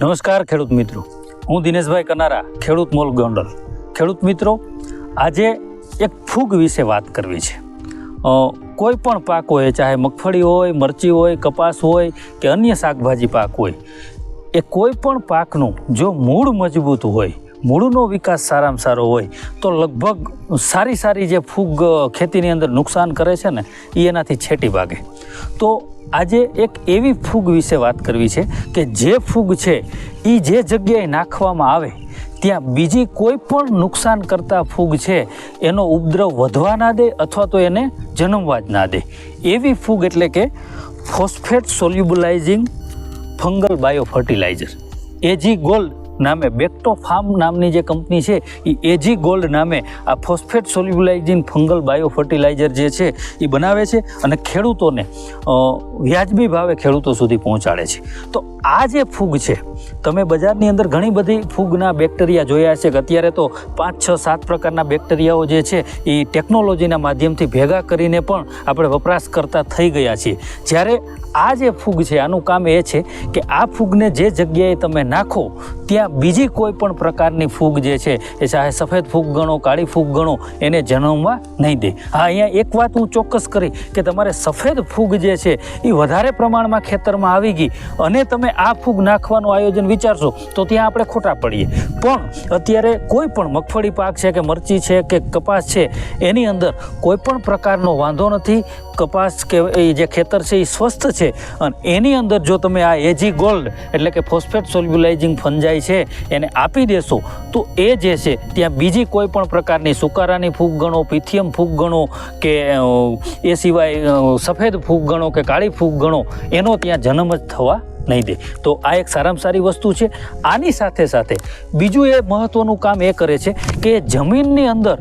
નમસ્કાર ખેડૂત મિત્રો. હું દિનેશભાઈ કનારા, ખેડૂત મોલ ગોંડલ. ખેડૂત મિત્રો, આજે એક ફૂગ વિશે વાત કરવી છે. કોઈ પણ પાક હોય, ચાહે મગફળી હોય, મરચી હોય, કપાસ હોય કે અન્ય શાકભાજી પાક હોય, એ કોઈ પણ પાકનું જો મૂળ મજબૂત હોય, મૂળનો વિકાસ સારામાં સારો હોય, તો લગભગ સારી સારી જે ફૂગ ખેતીની અંદર નુકસાન કરે છે ને એ એનાથી છેટી ભાગે. તો આજે એક એવી ફૂગ વિશે વાત કરવી છે કે જે ફૂગ છે એ જે જગ્યાએ નાખવામાં આવે, ત્યાં બીજી કોઈ પણ નુકસાન કરતા ફૂગ છે, એનો ઉપદ્રવ વધવા ના દે અથવા તો એને જન્મવા જ ના દે. એવી ફૂગ એટલે કે phosphate solubilising fungal bio fertiliser AG gold નામે બેક્ટો ફાર્મ નામની જે કંપની છે એ એજી ગોલ્ડ નામે આ phosphate solubilising fungal bio fertiliser જે છે એ બનાવે છે અને ખેડૂતોને વ્યાજબી ભાવે ખેડૂતો સુધી પહોંચાડે છે. તો આ જે ફૂગ છે, તમે બજારની અંદર ઘણી બધી ફૂગના બેક્ટેરિયા જોયા છે કે અત્યારે તો પાંચ, છ, સાત પ્રકારના બેક્ટેરિયાઓ જે છે એ ટેકનોલોજીના માધ્યમથી ભેગા કરીને પણ આપણે વપરાશ કરતા થઈ ગયા છીએ. જ્યારે આ જે ફૂગ છે, આનું કામ એ છે કે આ ફૂગને જે જગ્યાએ તમે નાખો, ત્યાં બીજી કોઈ પણ પ્રકારની ફૂગ જે છે, એ ચાહે સફેદ ફૂગ ગણો, કાળી ફૂગ ગણો, એને જન્મવા નહીં દે. હા, અહીંયા એક વાત હું ચોક્કસ કરી કે તમારે સફેદ ફૂગ જે છે, એ વધારે પ્રમાણમાં ખેતરમાં આવી ગઈ અને તમે આ ફૂગ નાખવાનું આયોજન વિચારશો, તો ત્યાં આપણે ખોટા પડીએ. પણ અત્યારે કોઈ પણ મગફળી પાક છે કે મરચી છે કે કપાસ છે, એની અંદર કોઈ પણ પ્રકારનો વાંધો નથી. કપાસ કે એ જે ખેતર છે એ સ્વસ્થ છે. અને એની અંદર જો તમે આ એજી ગોલ્ડ એટલે કે ફોસ્ફેટ સોલ્યુલાઇઝિંગ ફંજાઈ છે, એને આપી દેશો, તો એ જે છે, ત્યાં બીજી કોઈ પણ પ્રકારની સુકારાની ફૂગ ગણો પિથિયમ ફૂગ ગણો કે એ સિવાય સફેદ ફૂગ ગણો કે કાળી ફૂગ ગણો એનો ત્યાં જન્મ જ થવા નહીં દે. તો આ એક સારામાં સારી વસ્તુ છે. આની સાથે સાથે બીજું એ મહત્ત્વનું કામ એ કરે છે કે જમીનની અંદર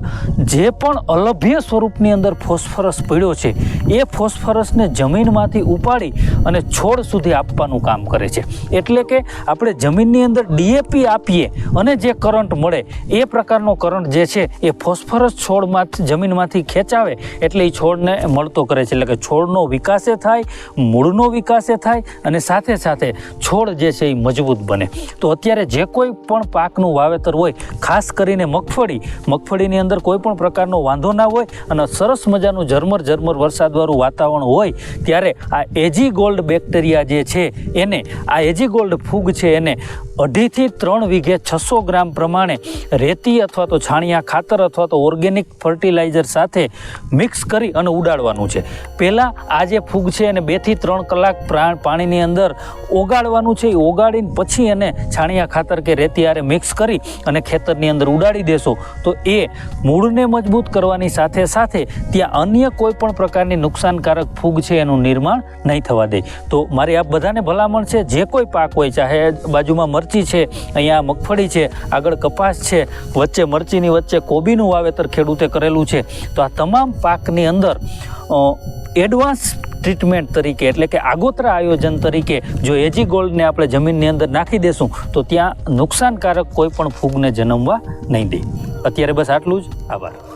જે પણ અલભ્ય સ્વરૂપની અંદર ફોસ્ફરસ પડ્યો છે, એ ફોસ્ફરસને જમીનમાંથી ઉપાડી અને છોડ સુધી આપવાનું કામ કરે છે. એટલે કે આપણે જમીનની અંદર ડીએપી આપીએ અને જે કરંટ મળે, એ પ્રકારનો કરંટ જે છે, એ ફોસ્ફરસ છોડમાંથી જમીનમાંથી ખેંચાવે એટલે એ છોડને મળતો કરે છે. એટલે કે છોડનો વિકાસે થાય, મૂળનો વિકાસે થાય અને સાથે સાથે છોડ જે છે એ મજબૂત બને. તો અત્યારે જે કોઈ પણ પાકનું વાવેતર હોય, ખાસ કરીને મગફળી, મગફળીની અંદર કોઈ પણ પ્રકારનો વાંધો ના હોય અને સરસ મજાનું ઝરમર ઝરમર વરસાદવાળું વાતાવરણ હોય, ત્યારે આ એજી ગોલ્ડ બેક્ટેરિયા જે છે એને, આ એજી ગોલ્ડ ફૂગ છે એને અઢીથી ત્રણ વીઘે છસો ગ્રામ પ્રમાણે રેતી અથવા તો છાણિયા ખાતર અથવા તો ઓર્ગેનિક ફર્ટિલાઇઝર સાથે મિક્સ કરી અને ઉડાડવાનું છે. પહેલાં આ જે ફૂગ છે એને બેથી ત્રણ કલાક પાણીની અંદર ઓગાળવાનું છે એ ઓગાળીને પછી એને છાણિયા ખાતર કે રેતિયારે મિક્સ કરી અને ખેતરની અંદર ઉડાડી દેશો. તો એ મૂળને મજબૂત કરવાની સાથે સાથે ત્યાં અન્ય કોઈ પણ પ્રકારની નુકસાનકારક ફૂગ છે એનું નિર્માણ નહીં થવા દે. તો મારી આપ બધાને ભલામણ છે, જે કોઈ પાક હોય, ચાહે બાજુમાં મરચી છે, અહીંયા મગફળી છે, આગળ કપાસ છે, વચ્ચે મરચીની વચ્ચે કોબીનું વાવેતર ખેડૂતે કરેલું છે, તો આ તમામ પાકની અંદર એડવાન્સ ટ્રીટમેન્ટ તરીકે એટલે કે આગોતરા આયોજન તરીકે જો એજી ગોલ્ડને આપણે જમીનની અંદર નાખી દેશું, તો ત્યાં નુકસાનકારક કોઈ પણ ફૂગને જન્મવા નહીં દે. અત્યારે બસ આટલું જ. આભાર.